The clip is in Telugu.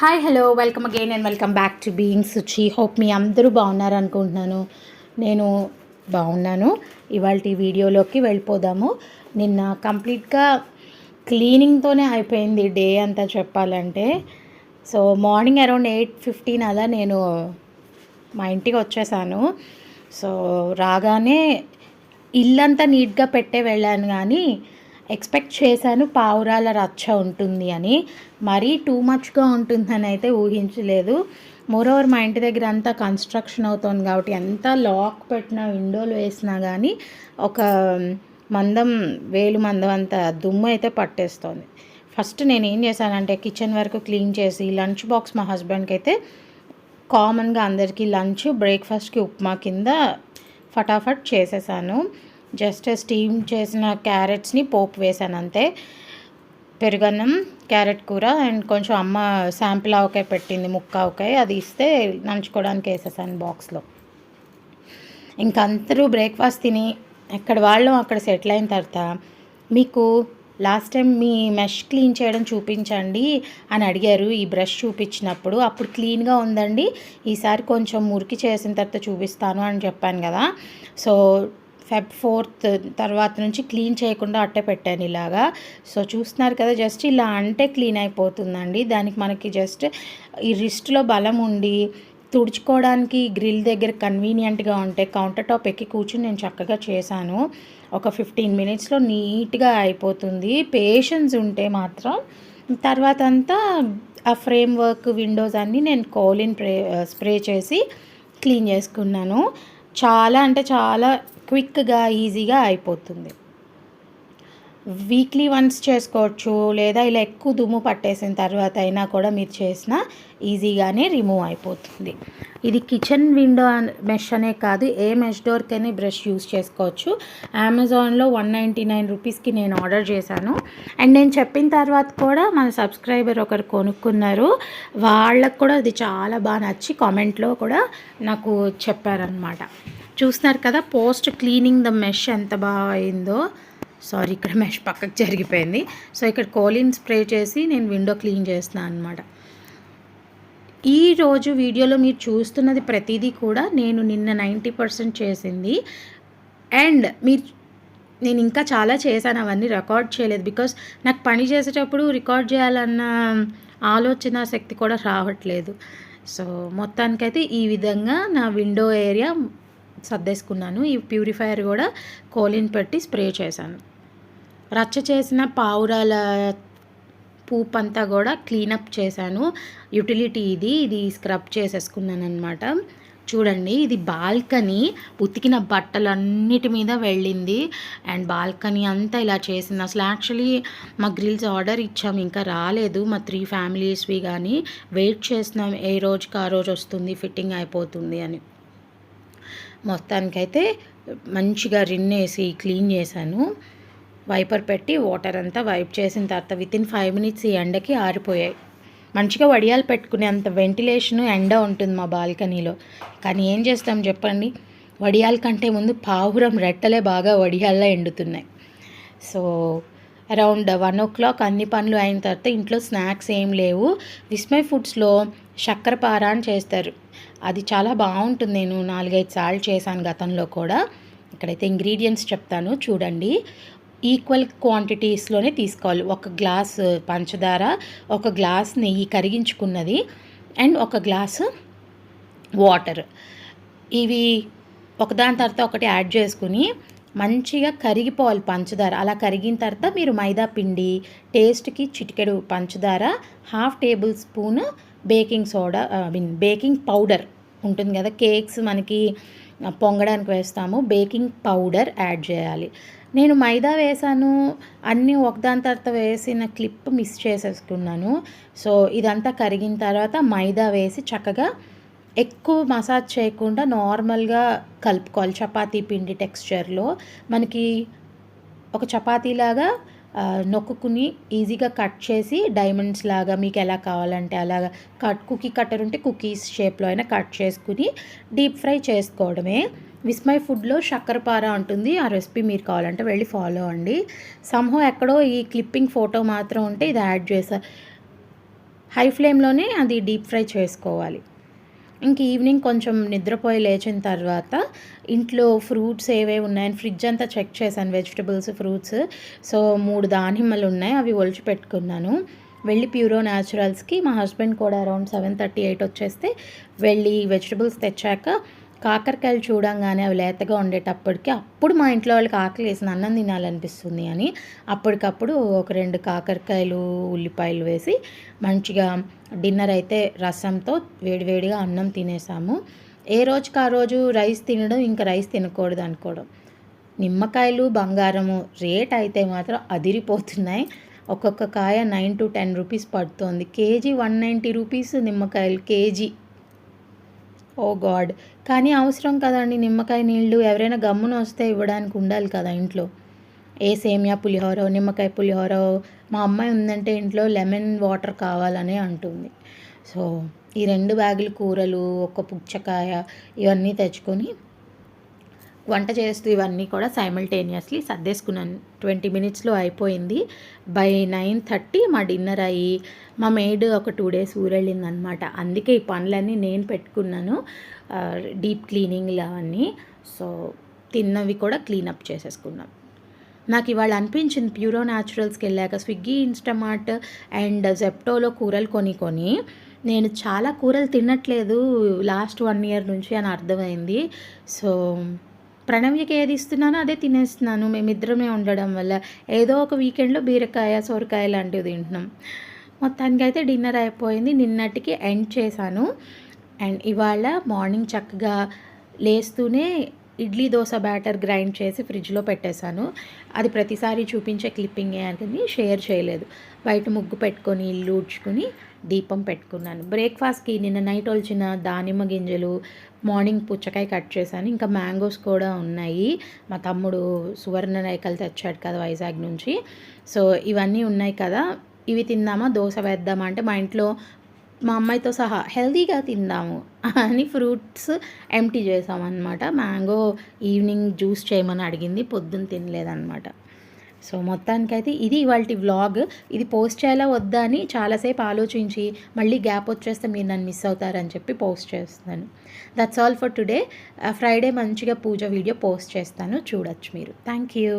Hi hello welcome again and welcome back to being Suchi hope మీ అందరూ బాగున్నారు అనుకుంటున్నాను. నేను బాగున్నాను. ఇవాళ వీడియోలోకి వెళ్ళిపోదాము. నిన్న కంప్లీట్గా క్లీనింగ్తోనే అయిపోయింది డే అంతా చెప్పాలంటే. So morning around eight fifteen అలా నేను మా ఇంటికి వచ్చేసాను. సో రాగానే ఇల్లంతా నీట్గా పెట్టే వెళ్ళాను కానీ ఎక్స్పెక్ట్ చేశాను పావురాల రచ్చ ఉంటుంది అని. మరీ టూ మచ్గా ఉంటుందని అయితే ఊహించలేదు. మోరోవర్ మా ఇంటి దగ్గర అంతా కన్స్ట్రక్షన్ అవుతుంది కాబట్టి ఎంత లాక్ పెట్టినా విండోలు వేసినా కానీ ఒక మందం వేలు మందం అంత దుమ్ము అయితే పట్టేస్తోంది. ఫస్ట్ నేను ఏం చేశానంటే కిచెన్ వరకు క్లీన్ చేసి లంచ్ బాక్స్ మా హస్బెండ్కి అయితే కామన్గా అందరికీ లంచ్ బ్రేక్ఫాస్ట్కి ఉప్మా కింద ఫటాఫట్ చేసేసాను. జస్ట్ స్టీమ్ చేసిన క్యారెట్స్ని పోపు వేసాను అంతే. పెరుగన్నం క్యారెట్ కూర అండ్ కొంచెం అమ్మ శాంపిల్ ఆవకాయ పెట్టింది ముక్క ఆవకాయ. అది ఇస్తే నంచుకోవడానికి వేసేసాను బాక్స్లో. ఇంకా అందరూ బ్రేక్ఫాస్ట్ తిని ఎక్కడ వాళ్ళు అక్కడ సెటిల్ అయిన తర్వాత మీకు లాస్ట్ టైం మీ మెష్ క్లీన్ చేయడం చూపించండి అని అడిగారు. ఈ బ్రష్ చూపించినప్పుడు అప్పుడు క్లీన్గా ఉందండి ఈసారి కొంచెం మురికి చేసిన తర్వాత చూపిస్తాను అని చెప్పాను కదా. సో ఫెబ్ ఫోర్త్ తర్వాత నుంచి క్లీన్ చేయకుండా అట్టే పెట్టాను ఇలాగా. సో చూస్తున్నారు కదా జస్ట్ ఇలా అంటే క్లీన్ అయిపోతుందండి. దానికి మనకి జస్ట్ ఈ రిస్ట్లో బలం ఉండి తుడుచుకోవడానికి గ్రిల్ దగ్గర కన్వీనియంట్గా ఉంటే కౌంటర్ టాప్ ఎక్కి కూర్చుని నేను చక్కగా చేశాను. ఒక ఫిఫ్టీన్ మినిట్స్లో నీట్గా అయిపోతుంది. పేషెన్స్ ఉంటే మాత్రం. తర్వాత అంతా ఆ ఫ్రేమ్ వర్క్ విండోస్ అన్నీ నేను కోలిన్ ప్రే స్ప్రే చేసి క్లీన్ చేసుకున్నాను. చాలా అంటే చాలా క్విక్గా ఈజీగా అయిపోతుంది. వీక్లీ వన్స్ చేసుకోవచ్చు లేదా ఇలా ఎక్కువ దుమ్ము పట్టేసిన తర్వాత అయినా కూడా మీరు చేసిన ఈజీగానే రిమూవ్ అయిపోతుంది. ఇది కిచెన్ విండో మెష్ అనే కాదు ఏ మెష్ డోర్కైనా బ్రష్ యూస్ చేసుకోవచ్చు. అమెజాన్లో వన్ నైంటీ నైన్ రూపీస్కి నేను ఆర్డర్ చేశాను. అండ్ నేను చెప్పిన తర్వాత కూడా మన సబ్స్క్రైబర్ ఒకరు కొనుక్కున్నారు. వాళ్ళకు కూడా అది చాలా బాగా నచ్చి కామెంట్లో కూడా నాకు చెప్పారనమాట చూస్తున్నారు కదా పోస్ట్ క్లీనింగ్ ద మెష్ ఎంత బాగా అయిందో. సారీ ఇక్కడ మెష్ పక్కకు జరిగిపోయింది. సో ఇక్కడ కోలిన్ స్ప్రే చేసి నేను విండో క్లీన్ చేస్తున్నాను అనమాట ఈరోజు వీడియోలో మీరు చూస్తున్నది ప్రతిదీ కూడా నేను నిన్న నైంటీ పర్సెంట్ చేసింది. అండ్ మీరు నేను ఇంకా చాలా చేశాను అవన్నీ రికార్డ్ చేయలేదు. బికాస్ నాకు పని చేసేటప్పుడు రికార్డ్ చేయాలన్న ఆలోచన శక్తి కూడా రావట్లేదు. సో మొత్తానికైతే ఈ విధంగా నా విండో ఏరియా సర్దేసుకున్నాను. ఈ ప్యూరిఫైయర్ కూడా కోలిన్ పెట్టి స్ప్రే చేశాను. రచ్చ చేసిన పావురాల పూప్ అంతా కూడా క్లీనప్ చేశాను. యూటిలిటీ ఇది. ఇది స్క్రబ్ చేసేసుకున్నాను అనమాట చూడండి ఇది బాల్కనీ. ఉతికిన బట్టలన్నిటి మీద వెళ్ళింది. అండ్ బాల్కనీ అంతా ఇలా చేసింది. అసలు యాక్చువల్లీ మా గ్రిల్స్ ఆర్డర్ ఇచ్చాము ఇంకా రాలేదు. మా త్రీ ఫ్యామిలీస్వి కానీ వెయిట్ చేస్తున్నాం. ఏ రోజుకి ఆ రోజు వస్తుంది ఫిట్టింగ్ అయిపోతుంది అని. మొత్తానికైతే మంచిగా రిన్నేసి క్లీన్ చేశాను. వైపర్ పెట్టి వాటర్ అంతా వైప్ చేసిన తర్వాత విత్ ఇన్ ఫైవ్ మినిట్స్ ఈ ఎండకి ఆరిపోయాయి. మంచిగా వడియాలు పెట్టుకునే అంత వెంటిలేషన్ ఎండ ఉంటుంది మా బాల్కనీలో. కానీ ఏం చేస్తాం చెప్పండి? వడియాల కంటే ముందు పావురం రెట్టలే బాగా వడియాల్లో ఎండుతున్నాయి. So around one o'clock అన్ని పనులు అయిన తర్వాత ఇంట్లో స్నాక్స్ ఏం లేవు. విస్మయ్ ఫుడ్స్లో చక్కెర అని చేస్తారు. అది చాలా బాగుంటుంది. నేను నాలుగైదు సార్లు చేశాను గతంలో కూడా. ఇక్కడైతే ఇంగ్రీడియంట్స్ చెప్తాను. చూడండి. ఈక్వల్ క్వాంటిటీస్లోనే తీసుకోవాలి. ఒక గ్లాస్ పంచదార ఒక గ్లాస్ నెయ్యి కరిగించుకున్నది అండ్ ఒక గ్లాసు వాటర్. ఇవి ఒకదాని తర్వాత ఒకటి యాడ్ చేసుకుని మంచిగా కరిగిపోవాలి పంచదార. అలా కరిగిన తర్వాత మీరు మైదా పిండి టేస్ట్కి చిటికెడు పంచదార half tablespoon baking soda I mean baking powder ఉంటుంది కదా కేక్స్ మనకి పొంగడానికి వేస్తాము బేకింగ్ పౌడర్ యాడ్ చేయాలి. నేను మైదా వేసాను అన్నీ ఒకదాని తర్వాత వేసిన క్లిప్ మిస్ చేసేసుకున్నాను. సో ఇదంతా కరిగిన తర్వాత మైదా వేసి చక్కగా ఎక్కువ మసాజ్ చేయకుండా నార్మల్గా కలుపుకోవాలి చపాతీ పిండి టెక్స్చర్లో. మనకి ఒక చపాతీలాగా నొక్కుని ఈజీగా కట్ చేసి డైమండ్స్ లాగా మీకు ఎలా కావాలంటే అలాగా కట్ కుకీ కట్టర్ ఉంటే కుకీస్ షేప్లో అయినా కట్ చేసుకుని డీప్ ఫ్రై చేసుకోవడమే. విస్మయ్ ఫుడ్లో శక్కరపార ఉంటుంది ఆ రెసిపీ మీరు కావాలంటే వెళ్ళి ఫాలో అండి సంహో ఎక్కడో ఈ క్లిప్పింగ్ ఫోటో మాత్రం ఉంటే ఇది యాడ్ చేసా. హై ఫ్లేమ్లోనే అది డీప్ ఫ్రై చేసుకోవాలి. ఇంక ఈవినింగ్ కొంచెం నిద్రపోయి లేచిన తర్వాత ఇంట్లో ఫ్రూట్స్ ఏవే ఉన్నాయని ఫ్రిడ్జ్ అంతా చెక్ చేశాను వెజిటబుల్స్ ఫ్రూట్స్. సో మూడు దానిమ్మలు ఉన్నాయి అవి ఒలిచి పెట్టుకున్నాను. వెళ్ళి ప్యూరో న్యాచురల్స్కి మా హస్బెండ్ కూడా అరౌండ్ సెవెన్ థర్టీ ఎయిట్ వచ్చేస్తే వెళ్ళి వెజిటబుల్స్ తెచ్చాక కాకరకాయలు చూడంగానే అవి లేతగా ఉండేటప్పటికి అప్పుడు మా ఇంట్లో వాళ్ళకి ఆకలి వేసిన అన్నం తినాలనిపిస్తుంది అని. అప్పటికప్పుడు ఒక రెండు కాకరకాయలు ఉల్లిపాయలు వేసి మంచిగా డిన్నర్ అయితే రసంతో వేడివేడిగా అన్నం తినేసాము. ఏ రోజుకి ఆ రోజు రైస్ తినడం ఇంకా రైస్ తినకూడదు అనుకోవడం. నిమ్మకాయలు బంగారము రేట్ అయితే మాత్రం అదిరిపోతున్నాయి. ఒక్కొక్క కాయ నైన్ టు టెన్ రూపీస్ పడుతోంది. కేజీ వన్ నైంటీ రూపీస్ నిమ్మకాయలు కేజీ. Oh God. కానీ అవసరం కదండి నిమ్మకాయ నీళ్ళు ఎవరైనా గమ్మున వస్తే ఇవ్వడానికి ఉండాలి కదా ఇంట్లో. ఏ సేమియా పులిహోర నిమ్మకాయ పులిహోర మా అమ్మాయి ఉందంటే ఇంట్లో లెమన్ వాటర్ కావాలని అంటుంది. సో ఈ రెండు బ్యాగులు కూరలు ఒక పుచ్చకాయ ఇవన్నీ తెచ్చుకొని వంట చేస్తూ ఇవన్నీ కూడా సైమల్టేనియస్లీ సర్దేసుకున్నాను. ట్వంటీ మినిట్స్లో అయిపోయింది. బై నైన్ థర్టీ మా డిన్నర్ అయ్యి మా మేడ్ ఒక టూ డేస్ ఊరెళ్ళిందనమాట. అందుకే ఈ పనులన్నీ నేను పెట్టుకున్నాను. డీప్ క్లీనింగ్లు అవన్నీ సో తిన్నవి కూడా క్లీనప్ చేసేసుకున్నాం. నాకు ఇవాళ అనిపించింది ప్యూరో న్యాచురల్స్కి వెళ్ళాక స్విగ్గీ ఇన్స్టామార్ట్ అండ్ జెప్టోలో కూరలు కొని కొని నేను చాలా కూరలు తినట్లేదు లాస్ట్ వన్ ఇయర్ నుంచి అని అర్థమైంది. సో ప్రణవ్యకి ఏది ఇస్తున్నానో అదే తినేస్తున్నాను. మేమిద్దరమే ఉండడం వల్ల ఏదో ఒక వీకెండ్లో బీరకాయ సొరకాయ లాంటివి తింటున్నాం. మొత్తానికి అయితే డిన్నర్ అయిపోయింది. నిన్నటికి ఎండ్ చేశాను. అండ్ ఇవాళ మార్నింగ్ చక్కగా లేస్తూనే ఇడ్లీ దోశ బ్యాటర్ గ్రైండ్ చేసి ఫ్రిడ్జ్లో పెట్టేశాను. అది ప్రతిసారి చూపించే క్లిప్పింగే అని షేర్ చేయలేదు. బయట ముగ్గు పెట్టుకొని ఇల్లు ఊడ్చుకొని దీపం పెట్టుకున్నాను. బ్రేక్ఫాస్ట్కి నిన్న నైట్ వచ్చిన దానిమ్మ గింజలు మార్నింగ్ పుచ్చకాయ కట్ చేశాను. ఇంకా మ్యాంగోస్ కూడా ఉన్నాయి. మా తమ్ముడు సువర్ణ రేఖలు తెచ్చాడు కదా వైజాగ్ నుంచి. సో ఇవన్నీ ఉన్నాయి కదా. ఇవి తిందామా? దోశ వేద్దామా? అంటే మా ఇంట్లో మా అమ్మాయితో సహా హెల్తీగా తిందాము అని ఫ్రూట్స్ ఎంటీ చేసామన్నమాట. మ్యాంగో ఈవినింగ్ జ్యూస్ చేయమని అడిగింది పొద్దున్న తినలేదన్నమాట. సో మొత్తానికైతే ఇది ఇవాళ వ్లాగ్. ఇది పోస్ట్ చేయాలా వద్దా అని చాలాసేపు ఆలోచించి మళ్ళీ గ్యాప్ వచ్చేస్తే మీరు నన్ను మిస్ అవుతారని చెప్పి పోస్ట్ చేస్తాను that's all for today Friday మంచిగా పూజ వీడియో పోస్ట్ చేస్తాను. చూడొచ్చు మీరు. Thank you